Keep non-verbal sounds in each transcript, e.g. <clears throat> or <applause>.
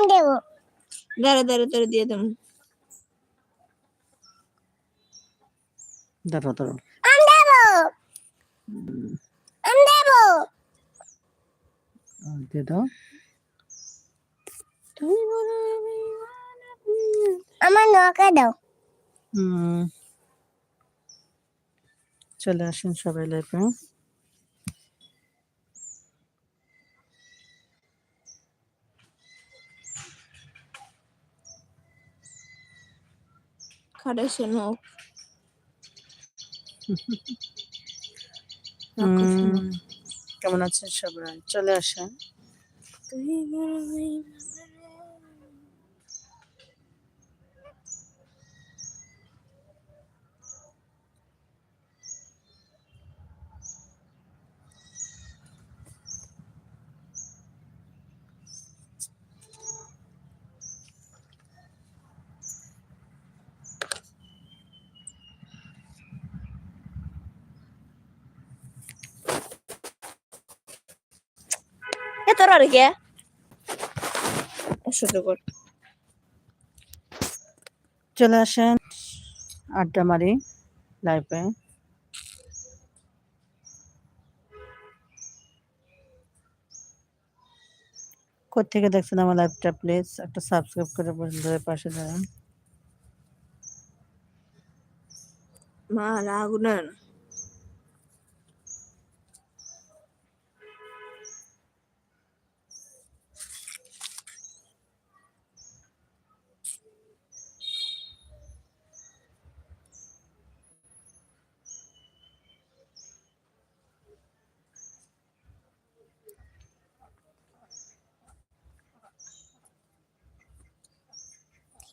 আম দেবো। দাঁড়া দাঁড়া দাঁড়া দিয়ে দেবো দাঁড়াও দাঁড়াও। আম দেবো। আম দেবো। দাও। আমার নৌকা দাও। হুম চলে আসেন সবাই লাইফে। খাড়ে শোনো। কেমন আছেন সবাই? চলে আসেন এ তোর আর কে চলে আসেন আড্ডা মারি লাইফে কোথেকে দেখছেন আমার লাইভটা প্লিজ একটা সাবস্ক্রাইব করে বন্ধুদের পাশে দাঁড়ান। মা রাগুনান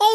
এই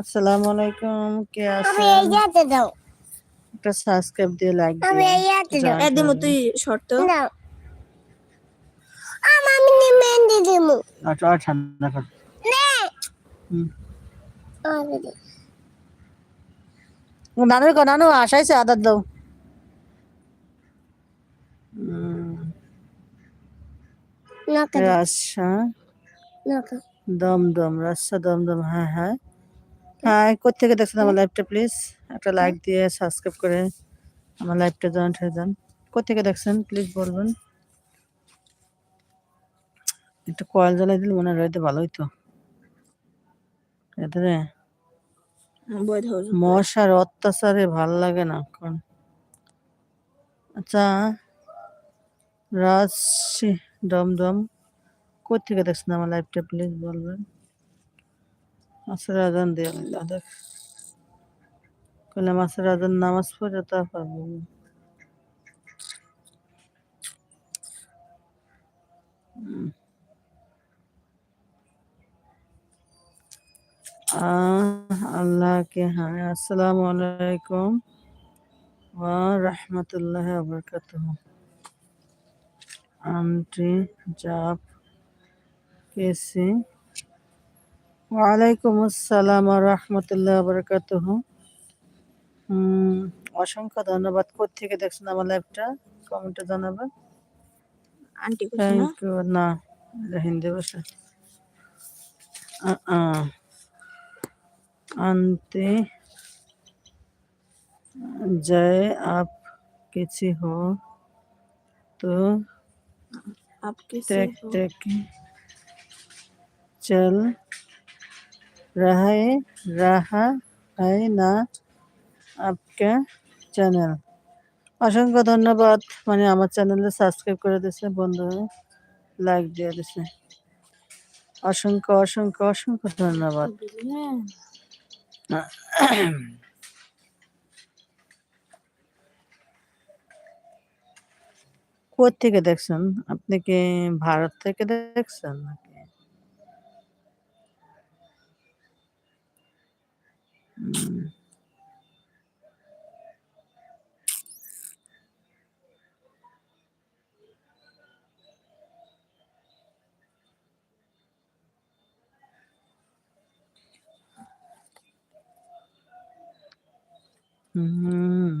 আসসালামু আলাইকুম কে আমি আছেন? এই দাও একটা সাবস্ক্রাইব দিয়ে লাইক আমি দিয়ে এই দাও এ দিমু তুই শর্ত দাও আম আমি নি মেহেন্দি দিমু। আচ্ছা কর নে হুম। আমি নানুর কো নানু আসাইছে আদার দাও। হুম, নৌকা দাও রাসা নৌকা। দম দম রাস্তা দম দম হ্যাঁ হ্যাঁ হ্যাঁ। কোথেকে দেখছেন আমার লাইভটা প্লিজ একটা লাইক দিয়ে সাবস্ক্রাইব করে আমার লাইভটা জয়েন্ট হয়ে যান। কোথেকে দেখছেন? প্লিজ বলবেন। একটু কয়েল জ্বালাই দিলে মনে হয় রইতে ভালো হইতো এদের মশার অত্যাচারে ভালো লাগে না এখন আচ্ছা রাজ দমদম কোথেকে দেখছেন আমার লাইভটা প্লিজ বলবেন। মাছের আজান দিয়ে দেখ কোনো মাছের নামাজ পড়ে তা পারব আল্লাহকে হ্যাঁ আসসালামু আলাইকুম ওয়া রাহমাতুল্লাহ বরকাতুহ আন্টি জাপ কেসি ওয়ালাইকুম আসসালাম রহমতুল্লাহ বরকাতুহ হুম অসংখ্য ধন্যবাদ কোথেকে দেখছেন আমার লাইভটা কমেন্টে জানাবেন আন্টি কিছু না থ্যাংক ইউ না এটা হিন্দি ভাষা আ- আ। আনতে जय आप किसी हो तो आप कैसे टेक हो? टेक चल রাহাই রাহা হাই না আপকা চ্যানেল অসংখ্য ধন্যবাদ মানে আমার চ্যানেলে সাবস্ক্রাইব করে দিয়েছে বন্ধু লাইক দিয়ে দিয়েছে অসংখ্য অসংখ্য অসংখ্য ধন্যবাদ কোথা থেকে দেখছেন আপনি কি ভারত থেকে দেখছেন নাকি হুম। হুম।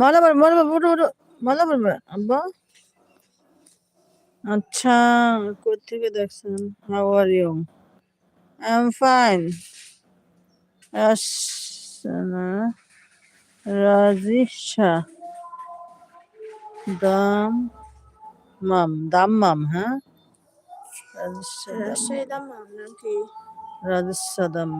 মনে পড়ে মনে পড়ে উঠো উঠো মনে পড়বে আব্বা আচ্ছা কোথেকে দেখছেন how are you I am fine Rajisha দাম মাম দাম মাম হ্যাঁ রাজিশা দাম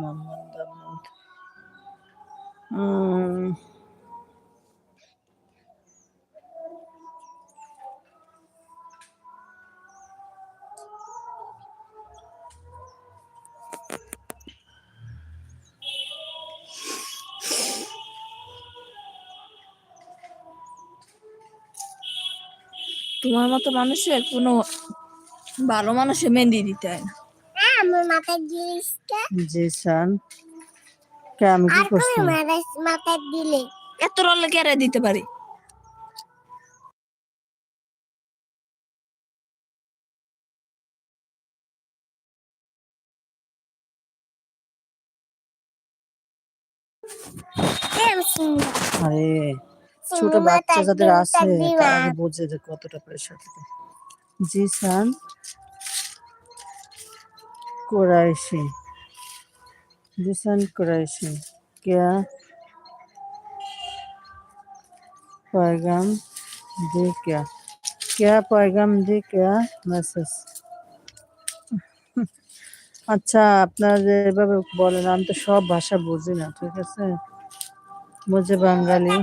তোমার মতো মানুষের কোনো ভালো মানুষে মেহেন্দি দিতে হয় না। হ্যাঁ আমার মাথায় জিনিসটা জি সান কে আমি কি করছি? মাথায় মাথায় দিলে? এত রলে কেড়ে দিতে পারি? আরে ছোট সুন্দর বাচ্চা মাথায় যাদের দুলটা আছে দিবা। তারা বোঝে যে কতটা প্রেশার থাকে জি সান कुरैशी जिसन कुरैशी क्या पैगाम दे क्या क्या पैगाम दे क्या মেসেজ আচ্ছা আপনারা যেভাবে বলেন আমি তো সব ভাষা বুঝি না ঠিক আছে বুঝে বাঙালি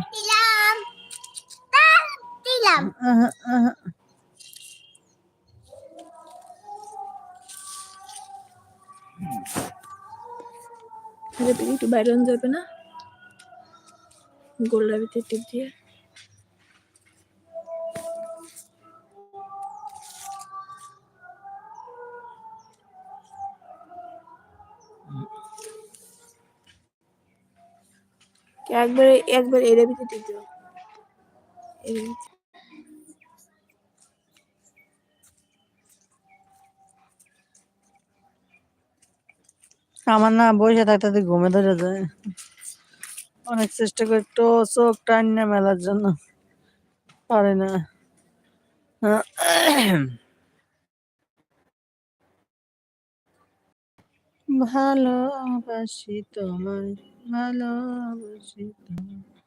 একটু বাইরে যাবে না? গোল্লার ভিতরে টিপ দিয়ে। একবার একবার এর ভিতরে টিপ দিও। আমার না বসে থাকতে তুই ঘুমে ধরে যায়। অনেক চেষ্টা করি তো চোখ টান না মেলার জন্য। পারে না। ভালোবাসি তোমায় ভালোবাসি তোমায়।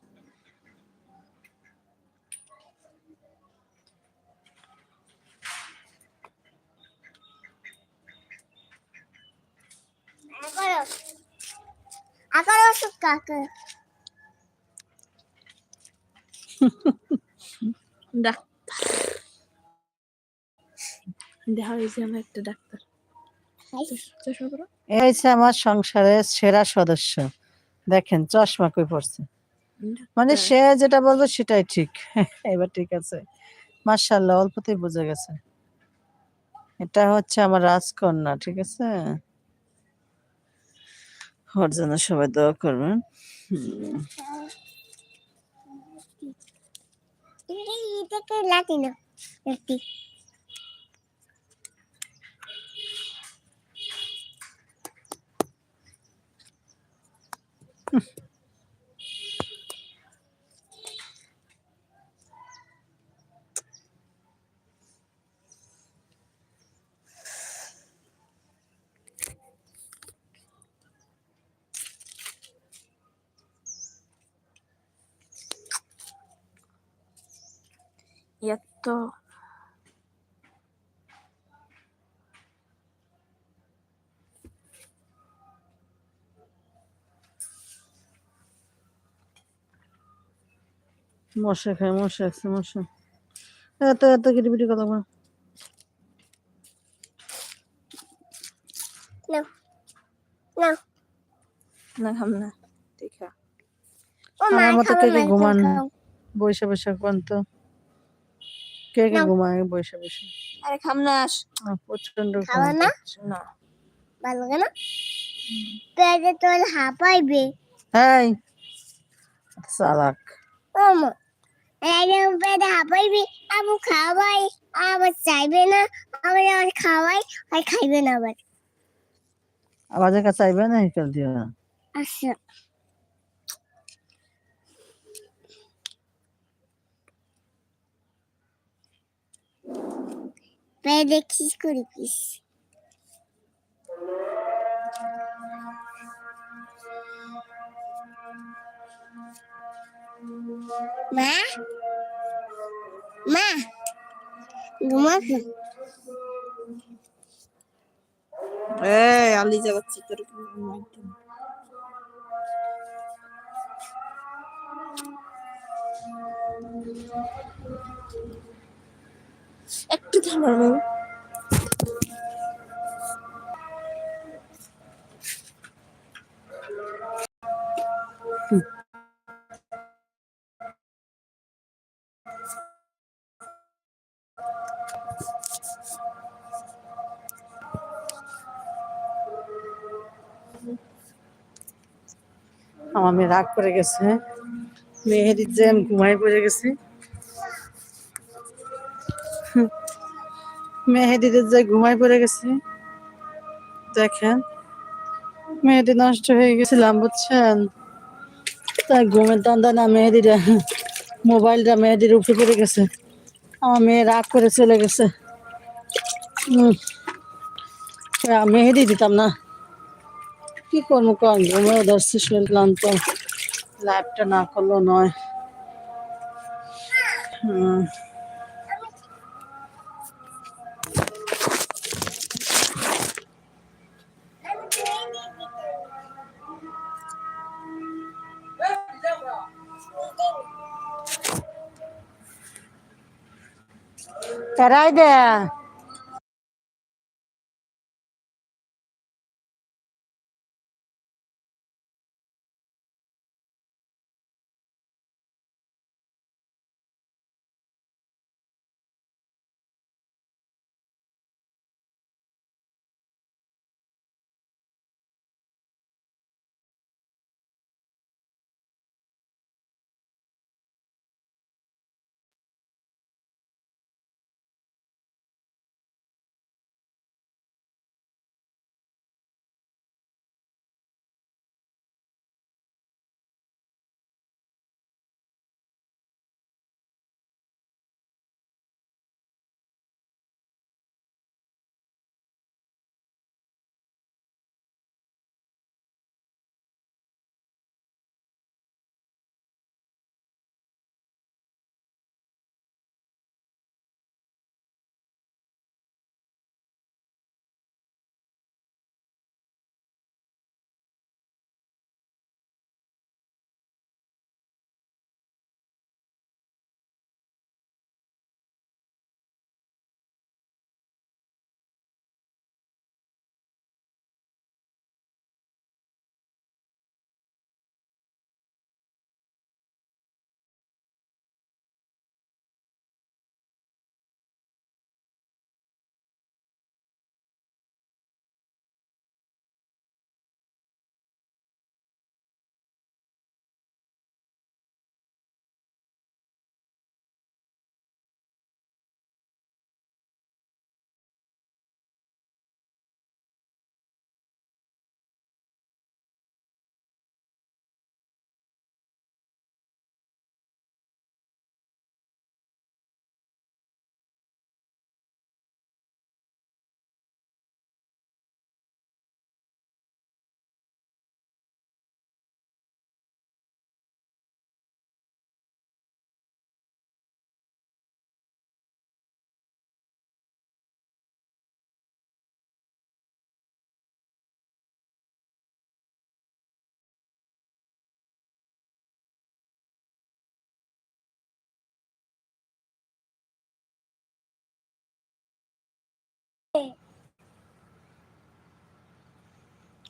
আকারো সুক্কা আকারো ডাক্তার দেখা হয়েছে আমার একটা ডাক্তার চশমা এই হচ্ছে আমার সংসারের সেরা সদস্য দেখেন চশমা কই পড়ছে মানে সে যেটা বলবে সেটাই ঠিক এবার ঠিক আছে. মার্শাল্লাহ অল্পতেই বোঝা গেছে। এটা হচ্ছে আমার রাজকন্যা ঠিক আছে? ওর জন্য সবাই দোয়া করবেন হুম। এত মশা খায় মশা আছে মশা। এত এত কিটিপিটি কথা বল। না না। না খাম না দেখা ও আমার মতো কে ঘুমান? বৈশা বৈশা কোন তো কে কে না। ঘুমায় বৈশা বৈশা আরে খাম না প্রচণ্ড খাওয়া না? না। ভালো কেন পেটে তোর হাঁপাইবে। এই চালাক। ওমা পেটে হাঁপাইবে। খাওয়াই আবার চাইবে না। আবার খাওয়াই আর খাইবে না আবার। আওয়াজের কাছে আইবে না হিকাল দিও না। আচ্ছা। পেটে কি করিস মা মা ঘুমাকে এই আলি যাচ্ছে তোর একদম একটু থামার আমার মেয়ে রাগ করে গেছে। মেহেরির যে ঘুমাই পড়ে গেছি। মেহেদির যে ঘুমাই পড়ে গেছি, দেখেন। মেহেদি নষ্ট হয়ে গেছিলাম, বুঝছেন? তাই ঘুমের দান্দা না মেহেদির, মোবাইলটা মেহেদির উঠে পড়ে গেছে। আমার মেয়ে রাগ করে চলে গেছে। মেহেদি দিতাম না। কি করব কন? ঘুমেও ধরছি শরীর ক্লান্ত। লাইভটা না করলেও নয়। হুম এরাই দে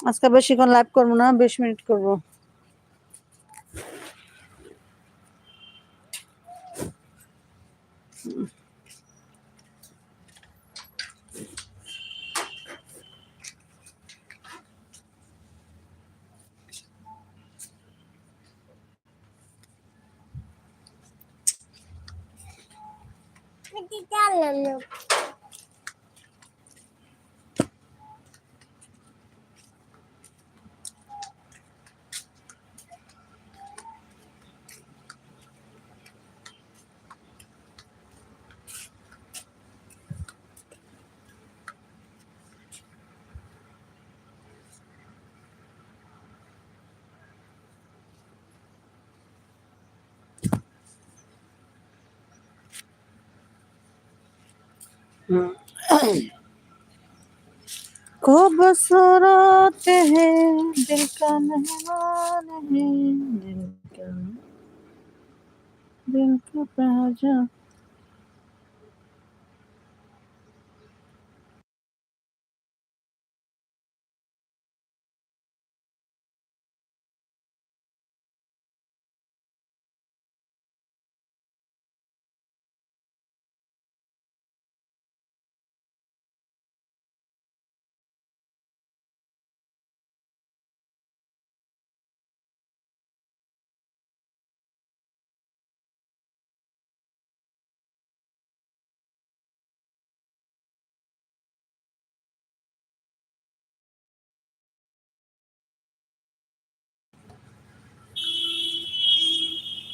আজকে বেশিক্ষণ লাইভ করব না বিশ মিনিট করব। खूबसूरत है दिल का मेहमान है दिल का दिल का पहचान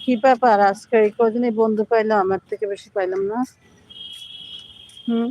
কি ব্যাপার? আজকে এই কদিনই বন্ধু পাইলাম আমার থেকে বেশি পাইলাম না। হুম?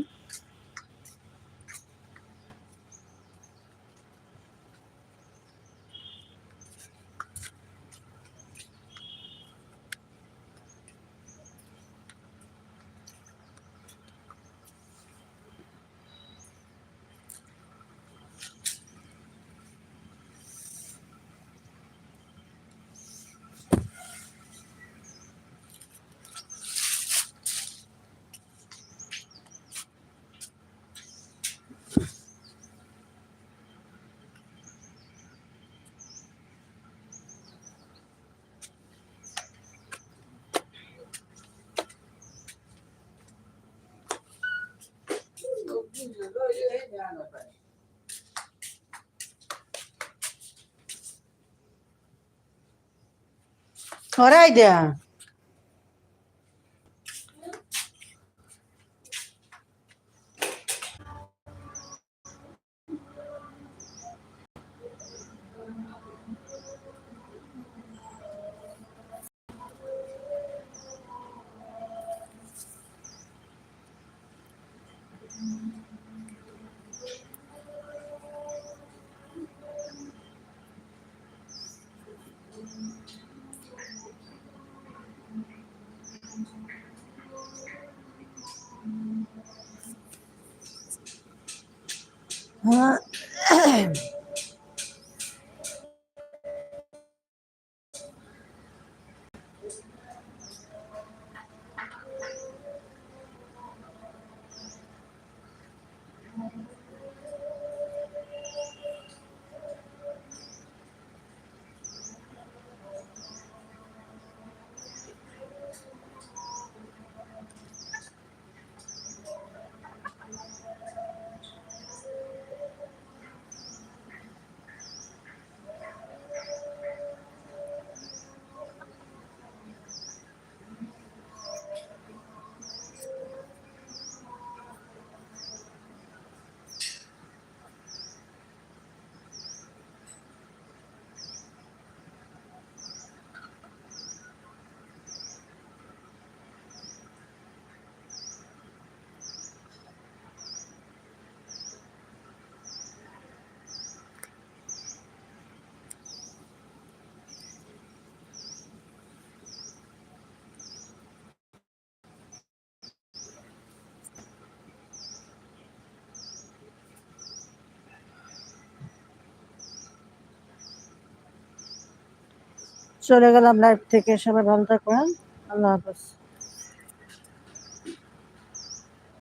água, velho. Oraida! Ah, <clears throat> huh? চলে গেলাম লাইভ থেকে। সবাই ভালো থাকবেন আল্লাহ হাফেজ।